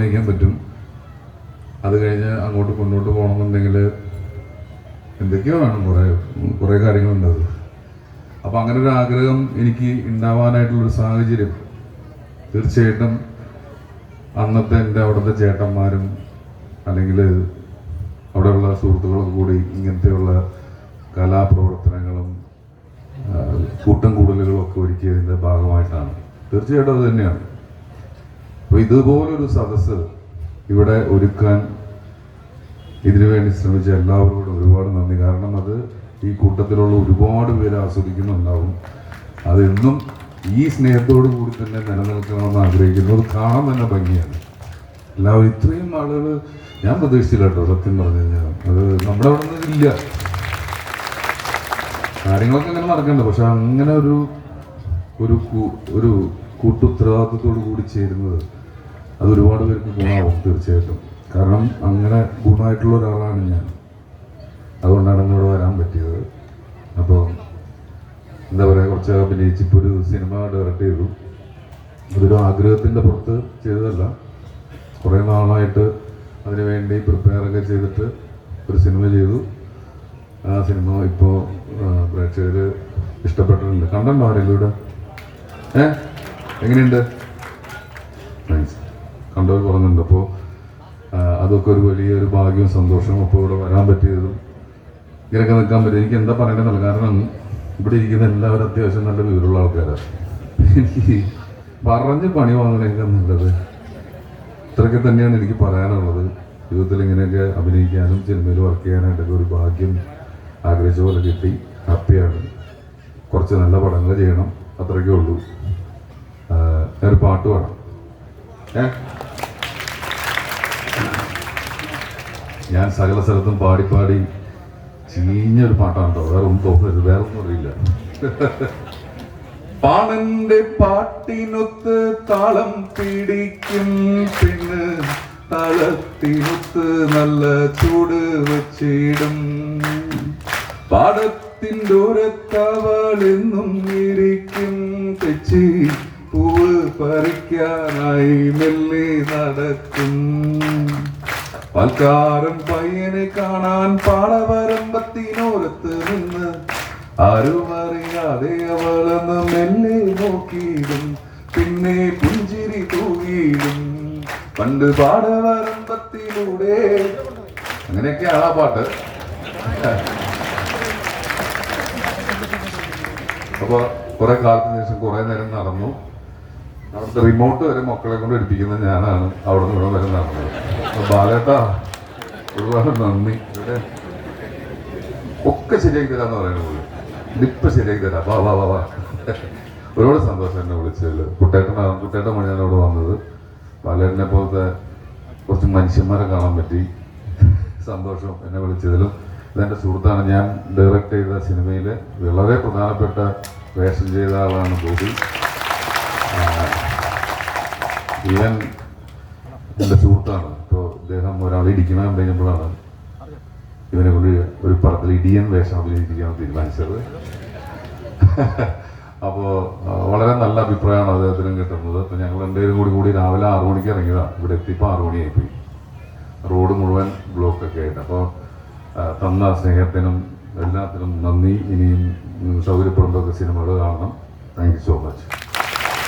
അഭിനയിക്കാൻ പറ്റും. അത് കഴിഞ്ഞ് അങ്ങോട്ട് മുന്നോട്ട് പോകണമെന്നുണ്ടെങ്കിൽ എന്തൊക്കെയോ വേണം. കുറേ കുറേ കാര്യങ്ങളുണ്ട് അത്. അപ്പം അങ്ങനെ ഒരു ആഗ്രഹം എനിക്ക് ഉണ്ടാവാനായിട്ടുള്ളൊരു സാഹചര്യം. തീർച്ചയായിട്ടും അന്നത്തെ എന്റെ അവിടുത്തെ ചേട്ടന്മാരും അല്ലെങ്കിൽ അവിടെയുള്ള സുഹൃത്തുക്കളൊക്കെ കൂടി ഇങ്ങനത്തെയുള്ള കലാപ്രവർത്തനങ്ങളും കൂട്ടം കൂടലുകളും ഒക്കെ ഒരുക്കിയതിന്റെ ഭാഗമായിട്ടാണ്. തീർച്ചയായിട്ടും അത് തന്നെയാണ്. അപ്പോൾ ഇതുപോലൊരു സദസ്സ് ഇവിടെ ഒരുക്കാൻ ഇതിനു വേണ്ടി ശ്രമിച്ച എല്ലാവരോടും ഒരുപാട് നന്ദി. കാരണം അത് ഈ കൂട്ടത്തിലുള്ള ഒരുപാട് പേര് ആസ്വദിക്കുന്നുണ്ടാവും. അതെന്നും ഈ സ്നേഹത്തോടു കൂടി തന്നെ നിലനിൽക്കണമെന്ന് ആഗ്രഹിക്കുന്നു. അത് കാണാൻ തന്നെ ഭംഗിയാണ്. എല്ലാവരും ഇത്രയും ആളുകൾ ഞാൻ പ്രതീക്ഷിച്ചില്ല കേട്ടോ സത്യം പറഞ്ഞു കഴിഞ്ഞാൽ. അത് നമ്മുടെ അവിടെ നിന്ന് ഇല്ല. കാര്യങ്ങളൊക്കെ അങ്ങനെ നടക്കണ്ട പക്ഷെ അങ്ങനെ ഒരു ഒരു ഒരു കൂട്ടുത്തരവാദിത്തത്തോടു കൂടി ചേരുന്നത് അത് ഒരുപാട് പേർക്ക് ഗുണമാവും തീർച്ചയായിട്ടും. കാരണം അങ്ങനെ ഗുണമായിട്ടുള്ള ഒരാളാണ് ഞാൻ. അതുകൊണ്ടാണ് ഇങ്ങോട്ട് വരാൻ പറ്റിയത്. അപ്പോൾ എന്താ പറയുക കുറച്ച് അഭിനയിച്ച് ഇപ്പോൾ ഒരു സിനിമ ഡയറക്റ്റ് ചെയ്തു. അതൊരു ആഗ്രഹത്തിന്റെ പുറത്ത് ചെയ്തതല്ല. കുറേ നാളായിട്ട് അതിനുവേണ്ടി പ്രിപ്പയർ ഒക്കെ ചെയ്തിട്ട് ഒരു സിനിമ ചെയ്തു. ആ സിനിമ ഇപ്പോൾ പ്രേക്ഷകർ ഇഷ്ടപ്പെട്ടിട്ടുണ്ട്. കണ്ടോ ആരെങ്കിലും ഏ? എങ്ങനെയുണ്ട്? കണ്ടവർ പറഞ്ഞിട്ടുണ്ട്. അപ്പോൾ അതൊക്കെ ഒരു വലിയൊരു ഭാഗ്യവും സന്തോഷവും അപ്പോൾ ഇവിടെ വരാൻ പറ്റിയതും ഇങ്ങനെയൊക്കെ നിൽക്കാൻ പറ്റും. എനിക്ക് എന്താ പറയേണ്ടതെന്നല്ല. കാരണം ഇവിടെ ഇരിക്കുന്ന എല്ലാവരും അത്യാവശ്യം നല്ല വിവരമുള്ള ആൾക്കാരാണ്. എനിക്ക് പറഞ്ഞ് പണി വാങ്ങണേക്കാൾ നല്ലത്. ഇത്രയൊക്കെ തന്നെയാണ് എനിക്ക് പറയാനുള്ളത്. ജീവിതത്തിൽ ഇങ്ങനെയൊക്കെ അഭിനയിക്കാനും സിനിമയിൽ വർക്ക് ചെയ്യാനായിട്ടൊക്കെ ഒരു ഭാഗ്യം ആഗ്രഹിച്ച പോലെ കിട്ടി. ഹാപ്പിയാണ്. കുറച്ച് നല്ല പടങ്ങൾ ചെയ്യണം. അത്രയൊക്കെ ഉള്ളൂ. ഞാനൊരു പാട്ട് പാടാം. ഏ? ഞാൻ സകല സ്ഥലത്തും പാടി പാടി ചീഞ്ഞൊരു പാട്ടാണ് കേട്ടോ. വേറെ ഒന്നും തോന്നരുത് വേറെ ഒന്നും അറിയില്ല. പാണന്റെ പാട്ടിനൊത്ത് താളം പിടിക്കും. പിന്നെ താളത്തിനൊത്ത് നല്ല ചൂട് വച്ചിടും. പാടത്തിന്റെ ഓരത്തവളെന്നും ഇരിക്കും. തെച്ചി പൂവ് പറിക്കാനായി മെല്ലെ നടക്കും. പാൽക്കാരൻ പയ്യനെ കാണാൻ പാടവരമ്പത്തിനോരത്ത് നിന്ന് ആരും അറിയാതെ അവളെന്ന് മെല്ലെ നോക്കിയിടും പിന്നെ പുഞ്ചിരി തൂകിയിടും. പണ്ട് പാടവരമ്പത്തിലൂടെ അങ്ങനെയൊക്കെയാണ് ആ പാട്ട്. അപ്പൊ കുറെ കാലത്തിന് ശേഷം കുറെ നേരം നടന്നു. അവിടുത്തെ റിമോട്ട് വരെ മക്കളെ കൊണ്ട് എടുപ്പിക്കുന്ന ഞാനാണ്. അവിടെ നിന്ന് ഇവിടെ വരെ നടന്നത്. ബാലേട്ടാ ഒരുപാട് നന്ദി. ഇവിടെ ഒക്കെ ശരിയാക്കി തരാന്ന് പറയുന്നത് ഇപ്പൊ ശരിയാക്കി തരാം. വാ വാ വാ വാ. ഒരുപാട് സന്തോഷം എന്നെ വിളിച്ചതിൽ കുട്ടേട്ടനാണ് കുട്ടേട്ടൻ ഞാൻ അവിടെ വന്നത്. ബാലേട്ടനെ പോലത്തെ കുറച്ച് മനുഷ്യന്മാരെ കാണാൻ പറ്റി. സന്തോഷം എന്നെ വിളിച്ചതിലും. ഇതെന്റെ സുഹൃത്താണ്. ഞാൻ ഡയറക്റ്റ് ചെയ്ത സിനിമയിൽ വളരെ പ്രധാനപ്പെട്ട വേഷം ചെയ്ത ആളാണ് ബോബി ഇവൻ എന്റെ സുഹൃത്താണ് ഇപ്പോൾ ഇദ്ദേഹം ഒരാൾ ഇടിക്കണം കഴിഞ്ഞപ്പോഴാണ് ഇവനെ കൊണ്ട് ഒരു പടത്തിൽ ഇടിയൻ വേഷം അഭിനയിപ്പിക്കാൻ തീരുമാനിച്ചത്. അപ്പോൾ വളരെ നല്ല അഭിപ്രായമാണ് അദ്ദേഹത്തിനും കിട്ടുന്നത്. അപ്പോൾ ഞങ്ങൾ രണ്ടുപേരും കൂടി കൂടി രാവിലെ ആറു മണിക്ക് ഇറങ്ങിയതാണ്. ഇവിടെ എത്തിയപ്പോൾ ആറു മണിയായിപ്പോയി. റോഡ് മുഴുവൻ ബ്ലോക്കൊക്കെ ആയിട്ട്. അപ്പോൾ തന്ന സ്നേഹത്തിനും എല്ലാത്തിനും നന്ദി. ഇനിയും സൗകര്യപ്പെടുമ്പോഴൊക്കെ സിനിമകൾ കാണണം. Thank you so much